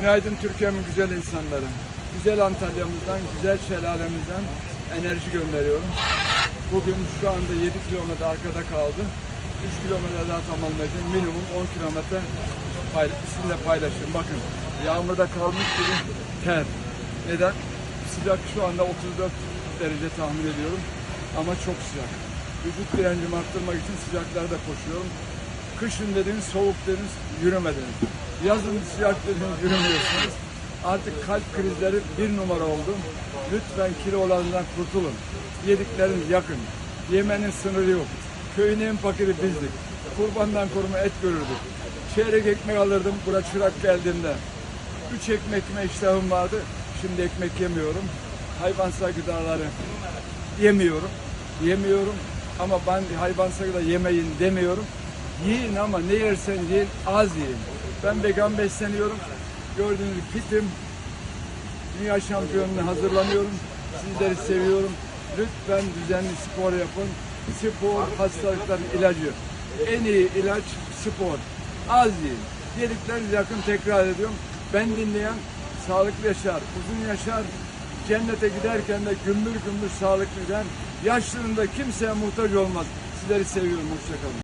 Günaydın Türkiye'min güzel insanları. Güzel Antalya'mızdan, güzel şelalemizden enerji gönderiyorum. Bugün şu anda 7 kilometre arkada kaldı. 3 kilometre daha tamamlayacağım. Minimum 10 kilometre pay, sizinle paylaşıyorum. Bakın yağmurda kalmış gibi ter. Neden? Sıcak şu anda 34 derece tahmin ediyorum. Ama çok sıcak. Vücut direncimi arttırmak için sıcaklarda koşuyorum. Kışın dediniz, soğuk dediniz, yürümediniz. Yazın sıcak dediniz, yürümüyorsunuz. Artık kalp krizleri bir numara oldu. Lütfen kilolarından kurtulun. Yedikleriniz yakın. Yemenin sınırı yok. Köyün en fakiri bizdik. Kurbandan koruma et görürdük. Çeyrek ekmek alırdım bura çırak geldiğimde. Üç ekmek mi iştahım vardı. Şimdi ekmek yemiyorum. Hayvansal gıdaları yemiyorum. Yemiyorum ama ben hayvansal gıda yemeyin demiyorum. Yiyin ama ne yersen yiyin az yiyin. Ben vegan besleniyorum. Gördüğünüz fitim. Dünya şampiyonluğuna hazırlanıyorum. Sizleri seviyorum. Lütfen düzenli spor yapın. Spor hastalıkların ilacı. En iyi ilaç spor. Az yiyin. Yedikleriniz yakın tekrar ediyorum. Ben dinleyen sağlıklı yaşar, uzun yaşar. Cennete giderken de gümbür gümbür sağlıklı gider. Yaşlılığında kimseye muhtaç olmaz. Sizleri seviyorum. Hoşçakalın.